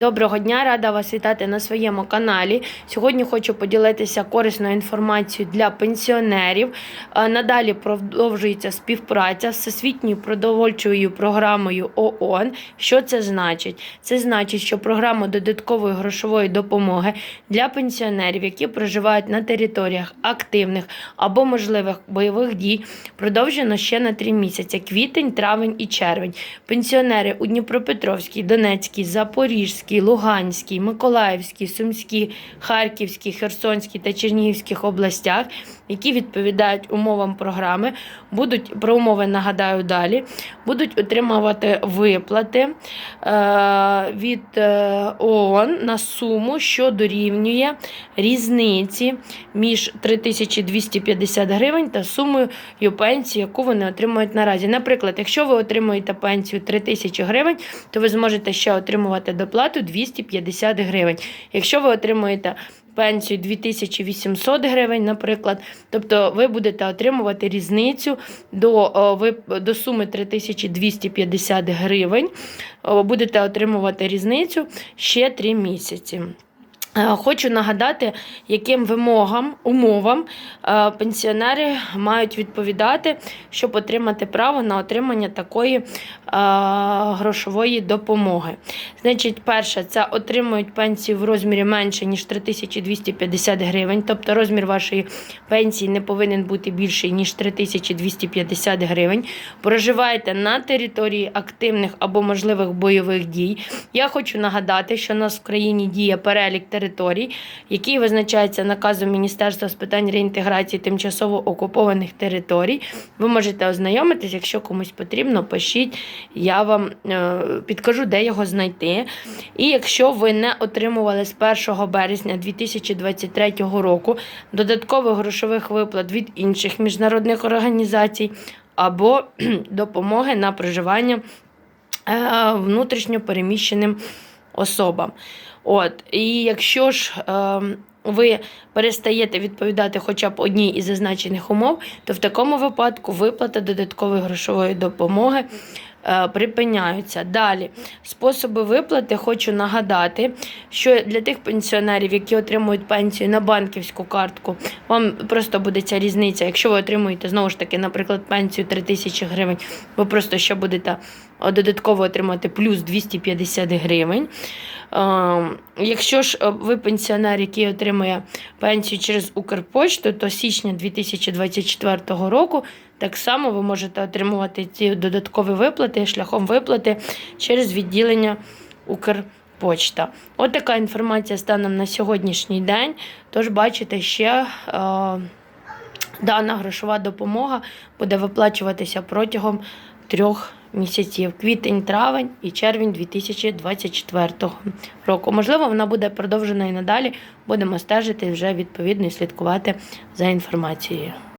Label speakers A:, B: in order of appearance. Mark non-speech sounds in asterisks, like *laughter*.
A: Доброго дня, рада вас вітати на своєму каналі. Сьогодні хочу поділитися корисною інформацією для пенсіонерів. Е, Надалі продовжується співпраця з Всесвітньою продовольчою програмою ООН. Що це значить? Це значить, що програма додаткової грошової допомоги для пенсіонерів, які проживають на територіях активних або можливих бойових дій, продовжено ще на три місяці: квітень, травень і червень. Пенсіонери у Дніпропетровській, Донецькій, Запорізькій, Луганській, Миколаївській, Сумській, Харківській, Херсонській та Чернігівських областях, які відповідають умовам програми, будуть про умови нагадаю далі, будуть отримувати виплати е, від е, ООН на суму, що дорівнює різниці між 3250 гривень та сумою пенсії, яку вони отримують наразі. Наприклад, якщо ви отримуєте пенсію 3000 гривень, то ви зможете ще отримувати доплату 250 гривень. Якщо ви отримуєте пенсію 2800 гривень, наприклад, тобто ви будете отримувати різницю до, до суми 3250 гривень, будете отримувати різницю ще 3 місяці. Е, Хочу нагадати, яким вимогам, умовам е, пенсіонери мають відповідати, щоб отримати право на отримання такої е, грошової допомоги. Значить, перше, це отримують пенсію в розмірі менше, ніж 3250 гривень, тобто розмір вашої пенсії не повинен бути більший, ніж 3250 гривень. Проживаєте на території активних або можливих бойових дій. Я хочу нагадати, що у нас в країні діє перелік територій, який визначається наказом Міністерства з питань реінтеграції тимчасово окупованих територій. Ви можете ознайомитись, якщо комусь потрібно, пишіть, я вам е, підкажу, де його знайти. І якщо ви не отримували з 1 березня 2023 року додаткових грошових виплат від інших міжнародних організацій або *clears throat* допомоги на проживання е, внутрішньо переміщеним особам. От, і якщо ж е, ви перестаєте відповідати хоча б одній із зазначених умов, то в такому випадку виплата додаткової грошової допомоги е, припиняються. Далі, способи виплати хочу нагадати, що для тих пенсіонерів, які отримують пенсію на банківську картку, вам просто буде ця різниця. Якщо ви отримуєте знову ж таки, наприклад, пенсію 3 тисячі гривень, ви просто ще будете додатково отримати плюс 250 гривень. Е, Якщо ж е, ви пенсіонер, який отримує пенсію через Укрпошту, то січня 2024 року так само ви можете отримувати ці додаткові виплати шляхом виплати через відділення Укрпочта. От така інформація станом на сьогоднішній день. Тож, бачите, ще е, дана грошова допомога буде виплачуватися протягом трьох місяців: квітень, травень і червень 2024 року. Можливо, вона буде продовжена і надалі. Будемо стежити вже відповідно і слідкувати за інформацією.